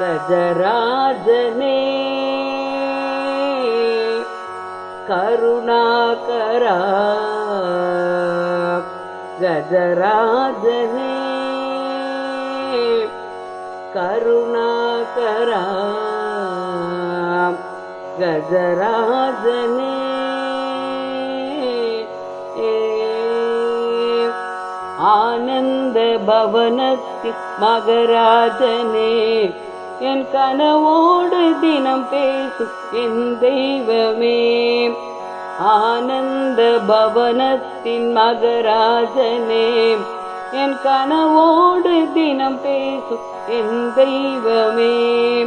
गजराजने। करुणाकरा। गजराजने। करुणाकरा। गजराजने। आनन्दभवनस्ति मगराजने। என் கனவோடு தினம் பேசும் என் தெய்வமே. ஆனந்த பவனத்தின் மகராஜனே என் கனவோடு தினம் பேசும் என் தெய்வமே.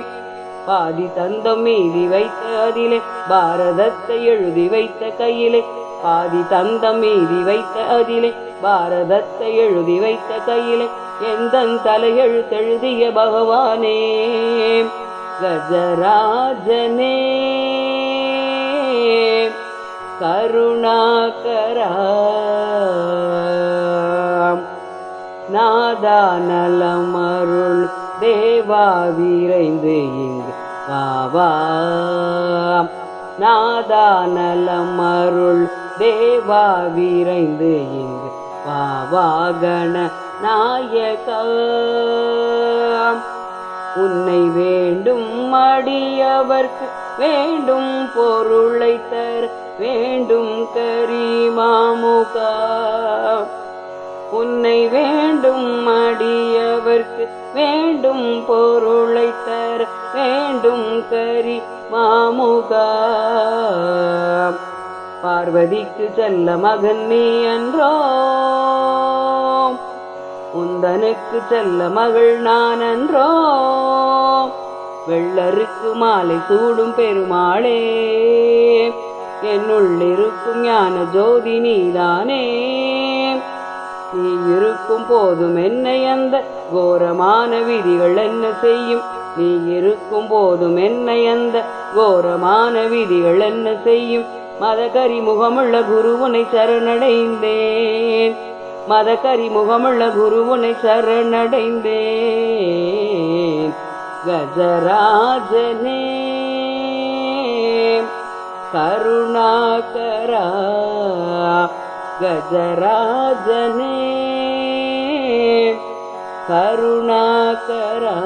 பாதி தந்தம் மீதி வைத்த அதிலே பாரதத்தை எழுதி வைத்த கையிலே பாதி தந்தம் மீதி வைத்த அதிலே பாரதத்தை எழுதி வைத்த கையிலே எந்த தலையெழுத்தெழுதிய பகவானே? கஜராஜனே. கருணாகரா. நாதா நலமருள் தேவா விரைந்து இங்கு ஆவாம் நாதா நலமருள் தேவா விரைந்து இங்கு வாவா கண உன்னை வேண்டும் அடியவர்க்கு வேண்டும் பொருளை தர வேண்டும் கரிமாமுகா உன்னை வேண்டும் அடியவர்க்கு வேண்டும் பொருளை தர வேண்டும் கரி மாமுகா பார்வதிக்கு செல்ல மகன் நீ என்றோ உந்தனுக்கு செல்ல மகள் நான் என்றோ வெள்ளருக்கு மாலை சூடும் பெருமாளே என்னுள்ளிருக்கும் ஞான ஜோதி நீதானே. நீ இருக்கும் போதும் என்னை அந்த கோரமான விதிகள் என்ன செய்யும்? நீ இருக்கும் போதும் என்னை அந்த கோரமான விதிகள் என்ன செய்யும்? மதகரி முகமுள்ள குருவுனை சரணடைந்தேன். மதகரி முகமுள்ள குருவுனை சரணடைந்தேன். கஜராஜனே கருணாகரா கஜராஜனே கருணாகரா.